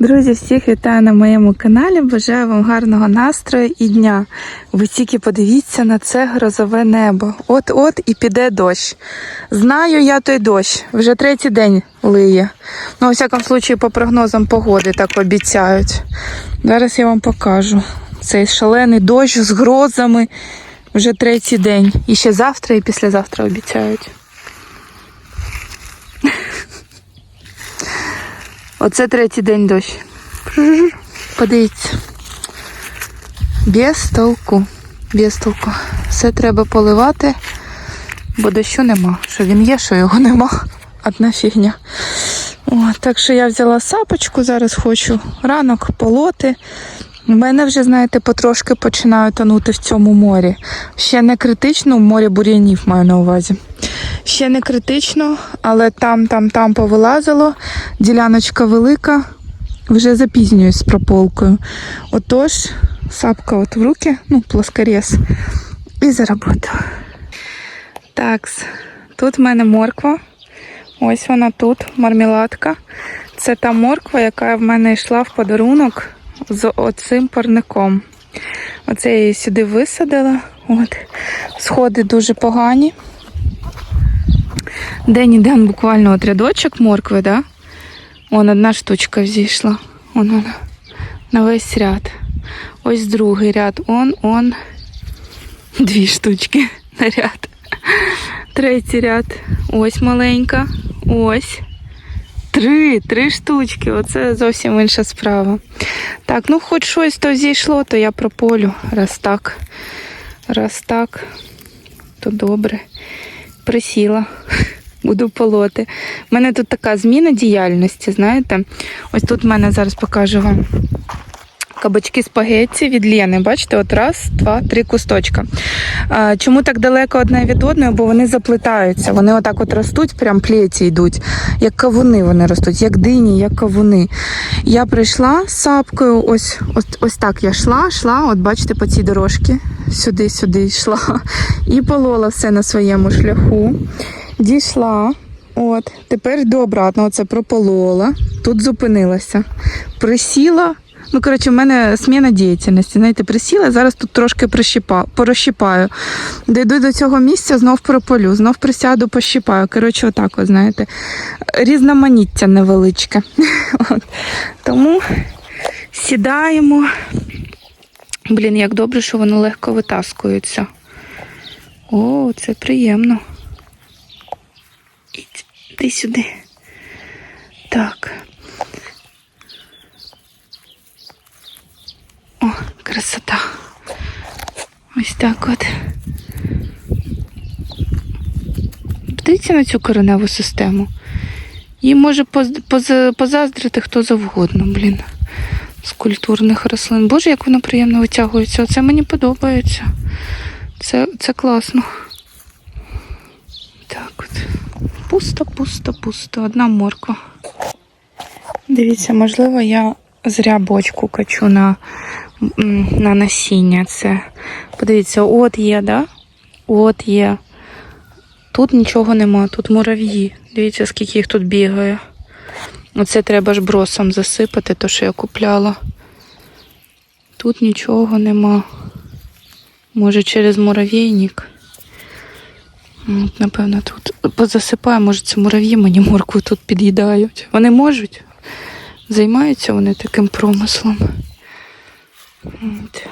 Друзі, всіх вітаю на моєму каналі. Бажаю вам гарного настрою і дня. Ви тільки подивіться на це грозове небо. От-от і піде дощ. Знаю я той дощ. Вже третій день лиє. Ну, у всякому случаї, по прогнозам погоди так обіцяють. Зараз я вам покажу. Цей шалений дощ з грозами вже третій день. І ще завтра і післязавтра обіцяють. Оце третій день дощ. Подивіться. Без толку. Без толку. Все треба поливати, бо дощу нема. Що він є, що його нема. Одна фігня. О, так що я взяла сапочку, зараз хочу ранок полоти. У мене вже, знаєте, потрошки починаю тонути в цьому морі. Ще не критично, в морі бур'янів маю на увазі. Ще не критично, але там, там, там повилазило. Діляночка велика. Вже запізнююсь з прополкою. Отож, сапка от в руки, ну, плоскорез. І за роботу. Так, тут в мене морква. Ось вона тут, мармеладка. Це та морква, яка в мене йшла в подарунок з оцим парником. Оце я її сюди висадила. От. Сходи дуже погані. День-іде буквально от рядочок моркви, да? Вон одна штучка взійшла. Вон вона. На весь ряд. Ось другий ряд. Он, он. Дві штучки на ряд. Третій ряд. Ось маленька. Ось. Три, три штучки. Оце зовсім інша справа. Так, ну хоч щось то зійшло, то я прополю. Раз так. Раз так, то добре. Присіла. Буду полоти. У мене тут така зміна діяльності, знаєте. Ось тут в мене зараз покажу вам кабачки спагетті від Лєни. Бачите, от раз, два, три кусточка. Чому так далеко одне від одної? Бо вони заплетаються. Вони отак от ростуть, прям плеті йдуть. Як кавуни вони ростуть, як дині, як кавуни. Я прийшла з сапкою, ось, ось, ось так я йшла, йшла, от бачите, по цій дорожці. Сюди-сюди йшла. І полола все на своєму шляху. Дійшла. От, тепер до обратно оце прополола. Тут зупинилася. Присіла. Ну, коротше, в мене зміна діяльності. Знаєте, присіла, зараз тут трошки прищипа, порозщипаю. Дійду до цього місця, знов прополю, знов присяду, пощипаю. Коротше, отак, от, знаєте, різноманіття невеличке. От. Тому сідаємо. Блін, як добре, що воно легко витаскується. О, це приємно. Іди сюди. Так. О, красота. Ось так от. Подивіться на цю кореневу систему. Їй може поз- поз- позаздрити хто завгодно, блін. З культурних рослин. Боже, як воно приємно витягується. Оце мені подобається. Це, це класно. Так от. Пусто, пусто, пусто. Одна морква. Дивіться, можливо, я зря бочку качу на, на насіння. Це. Подивіться, от є, да? От є. Тут нічого нема, тут мурав'ї. Дивіться, скільки їх тут бігає. Оце треба ж бросом засипати, то що я купляла. Тут нічого нема. Може через муравейник. От, напевно, тут позасипаю, може, це мурав'ї мені моркву тут під'їдають. Вони можуть. Займаються вони таким промислом. От.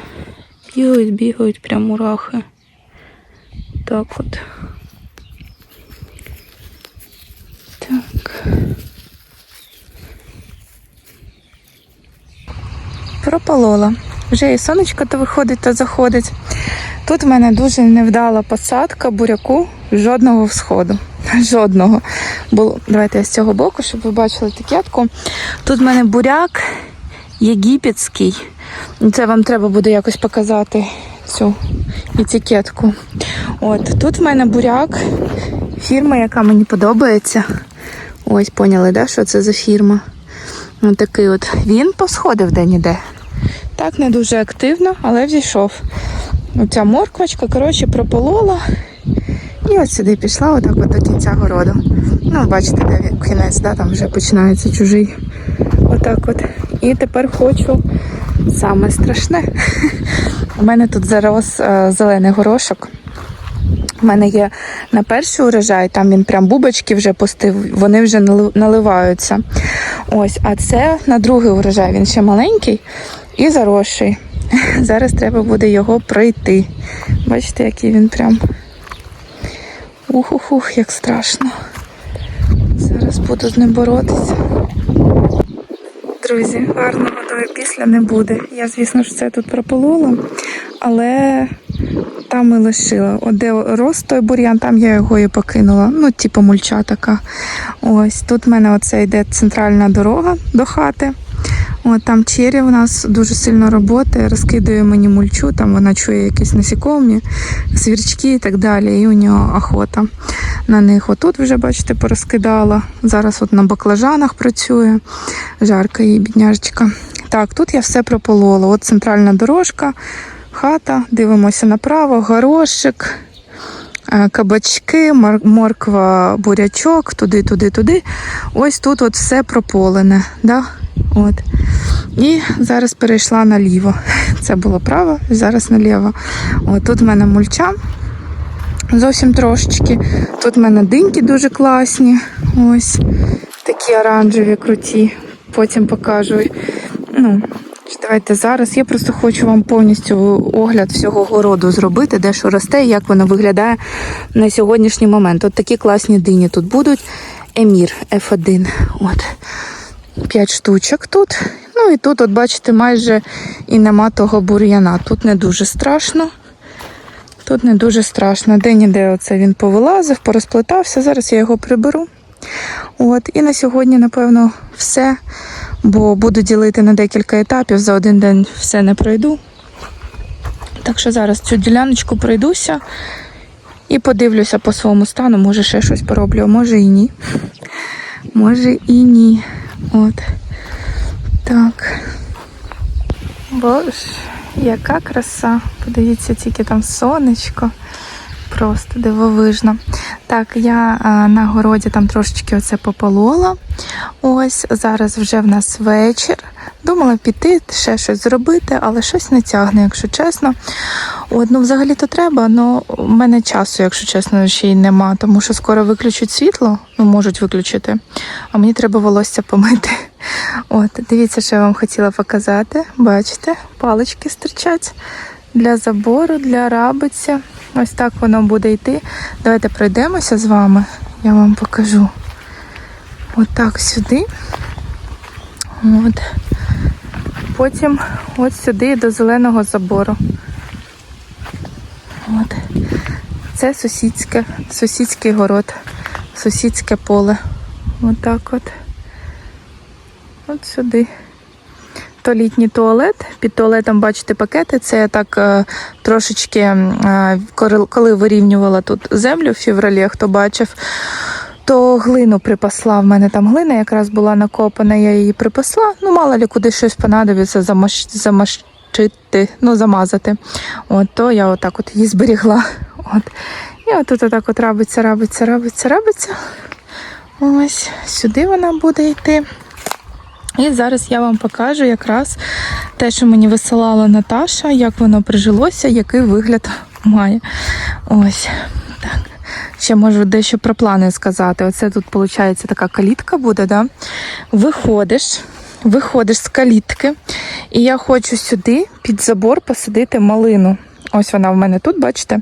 Бігають, бігають прям мурахи. Так от. Так. Прополола. Вже і сонечко то виходить, то заходить. Тут в мене дуже невдала посадка буряку жодного всходу. Жодного. Було... Давайте я з цього боку, щоб ви бачили етикетку. Тут в мене буряк єгипетський. Це вам треба буде якось показати цю етикетку. От тут в мене буряк, фірма, яка мені подобається. Ось, поняли, да, що це за фірма? Ось такий от. Він посходив де-ніде. Так, не дуже активно, але взійшов. Оця морквочка, коротше, прополола. І от сюди пішла, отак от до кінця городу. Ну, бачите, де кінець, да, там вже починається чужий. Отак от. І тепер хочу саме страшне. У мене тут зарос е, зелений горошок. У мене є на перший урожай, там він прям бубочки вже пустив, вони вже наливаються. Ось, а це на другий урожай, він ще маленький і заросший. Зараз треба буде його пройти. Бачите, який він прям. Ух-ух-ух, як страшно. Зараз буду з ним боротися. Друзі, гарного до після не буде. Я, звісно ж, це тут прополола, але там і лишила. От де рос той бур'ян, там я його і покинула. Ну, типу мульча така. Ось тут в мене оце йде центральна дорога до хати. От там Чері у нас дуже сильно роботи, розкидує мені мульчу, там вона чує якісь насікомі, свірчки і так далі. І у нього охота на них. Отут вже, бачите, порозкидала. Зараз от на баклажанах працює. Жарка її бідняжечка. Так, тут я все прополола. От центральна дорожка, хата, дивимося направо, горошик. е, Кабачки, морква, бурячок, туди, туди, туди. Ось тут от все прополене. Да? От. І зараз перейшла наліво. Це було право, зараз наліво. От тут в мене мульча. Зовсім трошечки. Тут в мене диньки дуже класні. Ось такі оранжеві, круті. Потім покажу. Ну, давайте зараз. Я просто хочу вам повністю огляд всього городу зробити, де що росте і як воно виглядає на сьогоднішній момент. От такі класні дині тут будуть. Емір F1. От. 5 штучок тут. Ну і тут, от бачите, майже і нема того бур'яна. Тут не дуже страшно. Тут не дуже страшно. Де-ніде оце він повилазив, порозплетався. Зараз я його приберу. От, і на сьогодні, напевно, все. Бо буду ділити на декілька етапів. За один день все не пройду. Так що зараз цю діляночку пройдуся і подивлюся по своєму стану. Може, ще щось пороблю, а може і ні. Може і ні. От. Так. Боже, яка краса. Подивіться, тільки там сонечко. Просто дивовижно. Так, я а, на городі там трошечки оце пополола. Ось зараз вже в нас вечір. Думала піти, ще щось зробити, але щось не тягне, якщо чесно. От, ну, взагалі-то треба, але в мене часу, якщо чесно, ще й нема, тому що скоро виключать світло, ну можуть виключити, а мені треба волосся помити. От, дивіться, що я вам хотіла показати. Бачите, палички стирчать для забору, для рабиці. Ось так воно буде йти. Давайте пройдемося з вами. Я вам покажу. Отак сюди. От. Потім от сюди до зеленого забору. От. Це сусідське, сусідський город, сусідське поле. Отак от. От сюди. То літній туалет. Під туалетом бачите пакети. Це я так е, трошечки, е, коли вирівнювала тут землю в февралі, хто бачив, то глину припасла. В мене там глина якраз була накопана, я її припасла. Ну, мало ли куди щось понадобиться замаш... замащити, ну, замазати. От, то я отак от її зберігла. От. І отут отак от рабиться, рабиться, рабиться, рабиться. Ось сюди вона буде йти. І зараз я вам покажу якраз те, що мені висилала Наташа, як воно прижилося, який вигляд має. Ось. Ще можу дещо про плани сказати. Оце тут, виходить, така калітка буде, да? Виходиш, виходиш з калітки, і я хочу сюди під забор посадити малину. Ось вона в мене тут, бачите?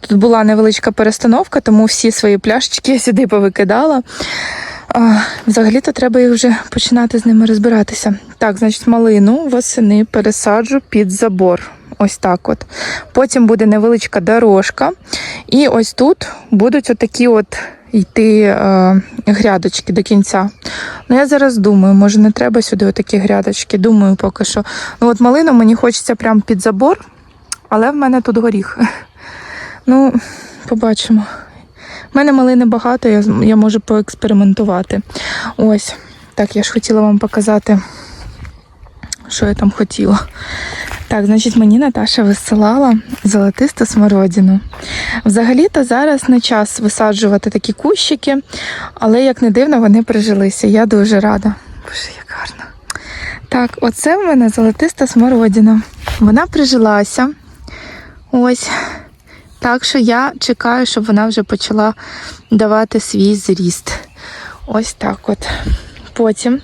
Тут була невеличка перестановка, тому всі свої пляшечки я сюди повикидала. Взагалі-то треба їх вже починати з ними розбиратися. Так, значить, малину восени пересаджу під забор. Ось так от. Потім буде невеличка дорожка. І ось тут будуть отакі от йти е, грядочки до кінця. Ну, я зараз думаю, може не треба сюди отакі грядочки. Думаю поки що. Ну, от малину мені хочеться прямо під забор, але в мене тут горіх. Ну, побачимо. У мене малини багато, я, я можу поекспериментувати. Ось. Так, я ж хотіла вам показати, що я там хотіла. Так, значить, мені Наташа висилала золотисту смородину. Взагалі-то зараз не час висаджувати такі кущики, але як не дивно, вони прижилися. Я дуже рада. Боже, як гарно. Так, оце в мене золотиста смородина. Вона прижилася. Ось. Так що я чекаю, щоб вона вже почала давати свій зріст. Ось так от. Потім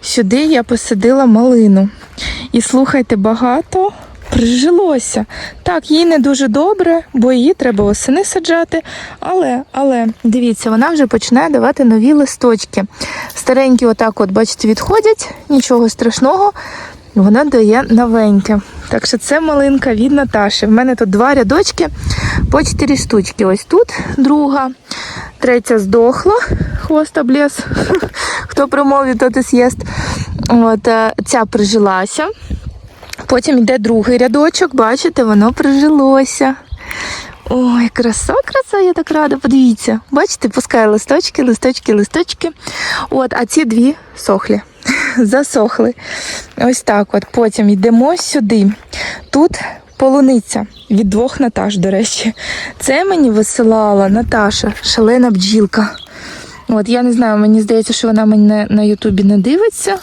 сюди я посадила малину. І слухайте, багато прижилося. Так, їй не дуже добре, бо її треба осени саджати. Але, але, дивіться, вона вже починає давати нові листочки. Старенькі, отак, от, бачите, відходять, нічого страшного. Вона дає новеньке. Так що це малинка від Наташі. В мене тут два рядочки по чотири штучки. Ось тут друга, третя здохла, хвост обліз. Хто промовить, тот і з'їсть. От, е, ця прижилася. Потім йде другий рядочок, бачите, воно прижилося. Ой, краса, краса, я так рада. Подивіться, бачите, пускає листочки, листочки, листочки. От, а ці дві сохлі. Засохли. Ось так от. Потім йдемо сюди. Тут полуниця від двох Наташ, до речі. Це мені висилала Наташа, шалена бджілка. От, я не знаю, мені здається, що вона мене на Ютубі не дивиться.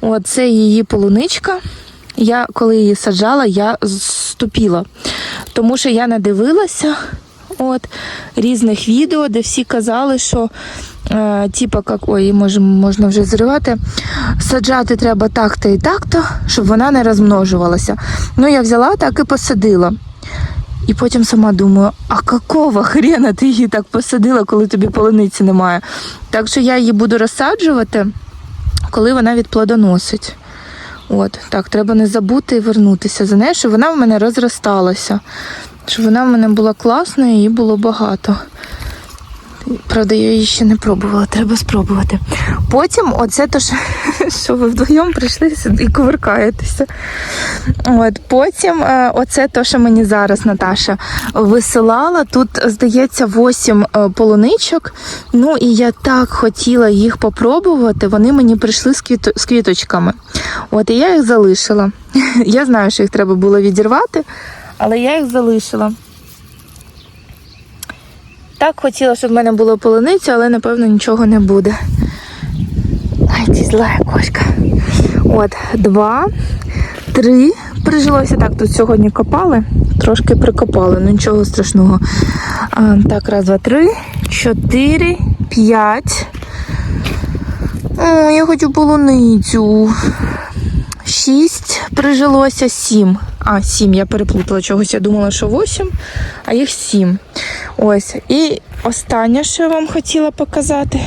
От, це її полуничка. Я коли її саджала, я ступіла, тому що я не дивилася от, різних відео, де всі казали, що е, типа, як, ой, може, можна вже зривати, саджати треба так-то і так-то, щоб вона не розмножувалася. Ну, я взяла так і посадила. І потім сама думаю, а какого хрена ти її так посадила, коли тобі полуниці немає? Так що я її буду розсаджувати, коли вона відплодоносить. От, так, треба не забути і вернутися за нею, щоб вона в мене розросталася. Щоб вона в мене була класна її було багато. Правда, я її ще не пробувала, треба спробувати. Потім, оце то, що, що ви вдвоєм прийшли і кувыркаєтеся. От, потім, е, оце то, що мені зараз Наташа висилала. Тут, здається, 8 е, полуничок. Ну і я так хотіла їх попробувати. Вони мені прийшли з, квіто, з квіточками. От, і я їх залишила. Я знаю, що їх треба було відірвати, але я їх залишила. Так хотіла, щоб в мене було полуниця, але напевно нічого не буде. Ай, ці зла кошка. От, два, три. Прижилося так, тут сьогодні копали, трошки прикопали, ну нічого страшного. А, так, раз, два, три, чотири, п'ять. О, я хочу полуницю. Шість прижилося, сім. А, сім, я переплутала чогось. Я думала, що восім, а їх сім. Ось. І останнє, що я вам хотіла показати.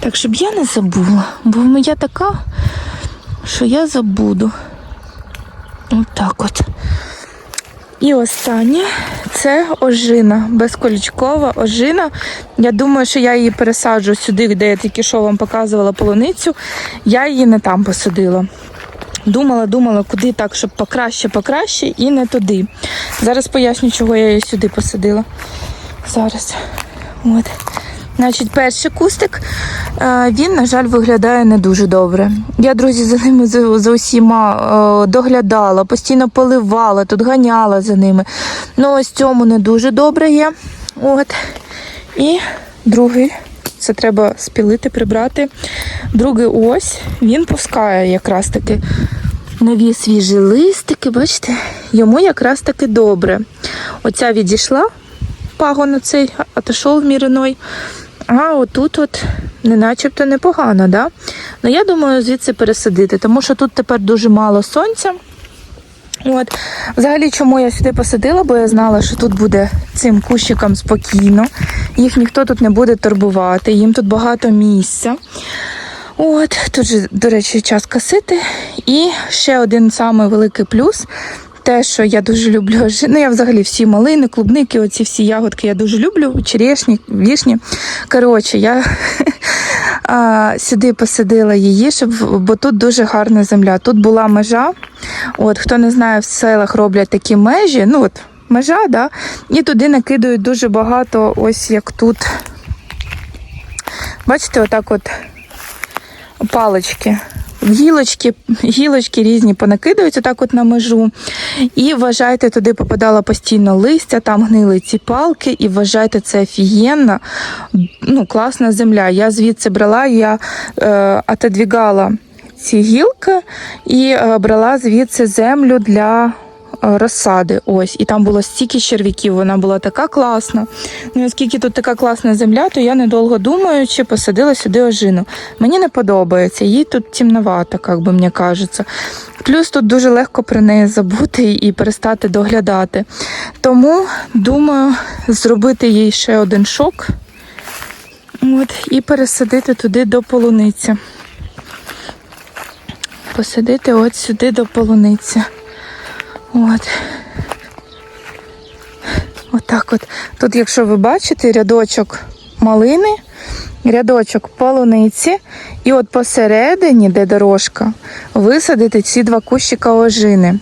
Так, щоб я не забула. Бо я така, що я забуду. Отак от. І останнє це ожина, безколючкова ожина. Я думаю, що я її пересаджу сюди, де я тільки що вам показувала полуницю. Я її не там посадила. Думала, думала, куди так, щоб покраще, покраще, і не туди. Зараз поясню, чого я її сюди посадила. Зараз. От. Значить, перший кустик, е, він, на жаль, виглядає не дуже добре. Я, друзі, за ними за, усіма е, доглядала, постійно поливала, тут ганяла за ними. Ну, ось цьому не дуже добре є. От. І другий, це треба спілити, прибрати. Другий ось, він пускає якраз таки нові свіжі листики, бачите, йому якраз таки добре. Оця відійшла, пагон цей, отошов міриной. А отут от не начебто непогано, да? Ну я думаю, звідси пересадити, тому що тут тепер дуже мало сонця. От. Взагалі, чому я сюди посадила, бо я знала, що тут буде цим кущикам спокійно. Їх ніхто тут не буде турбувати, їм тут багато місця. От, тут же, до речі, час косити. І ще один самий великий плюс. Те, що я дуже люблю, ну я взагалі всі малини, клубники, оці всі ягодки я дуже люблю, черешні, вішні. Коротше, я сюди посадила її, щоб, бо тут дуже гарна земля. Тут була межа. От, хто не знає, в селах роблять такі межі. Ну от, межа, да, і туди накидають дуже багато, ось як тут. Бачите, отак от палички. Гілочки, гілочки різні понакидаються так от на межу. І вважайте, туди попадало постійно листя, там гнили ці палки, і вважайте, це офігенна, ну, класна земля. Я звідси брала, я е, отодвігала ці гілки і е, брала звідси землю для е, розсади. Ось, і там було стільки черв'яків, вона була така класна. Ну, оскільки тут така класна земля, то я недовго думаючи посадила сюди ожину. Мені не подобається, їй тут темновато, як би мені кажеться. Плюс тут дуже легко про неї забути і перестати доглядати. Тому думаю зробити їй ще один шок. От, і пересадити туди до полуниці. Посадити от сюди до полуниці. От. Отак от. Тут, якщо ви бачите, рядочок малини, рядочок полуниці, і от посередині, де дорожка, висадити ці два кущика ожини.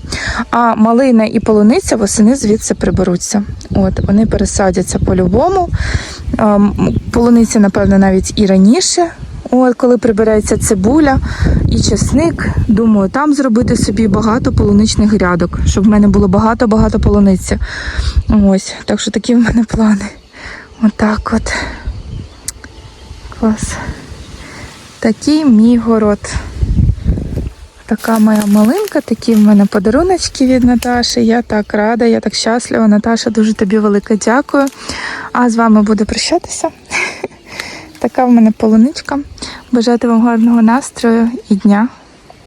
А малина і полуниця восени звідси приберуться. От, вони пересадяться по-любому. Ем, Полуниця, напевно, навіть і раніше. От, коли прибирається цибуля і чесник, думаю, там зробити собі багато полуничних грядок, щоб в мене було багато-багато полуниці. Ось, так що такі в мене плани. Отак от. Клас. Такий мій город. Така моя малинка, такі в мене подаруночки від Наташі. Я так рада, я так щаслива. Наташа, дуже тобі велике дякую. А з вами буду прощатися. Така в мене полуничка. Бажати вам гарного настрою і дня.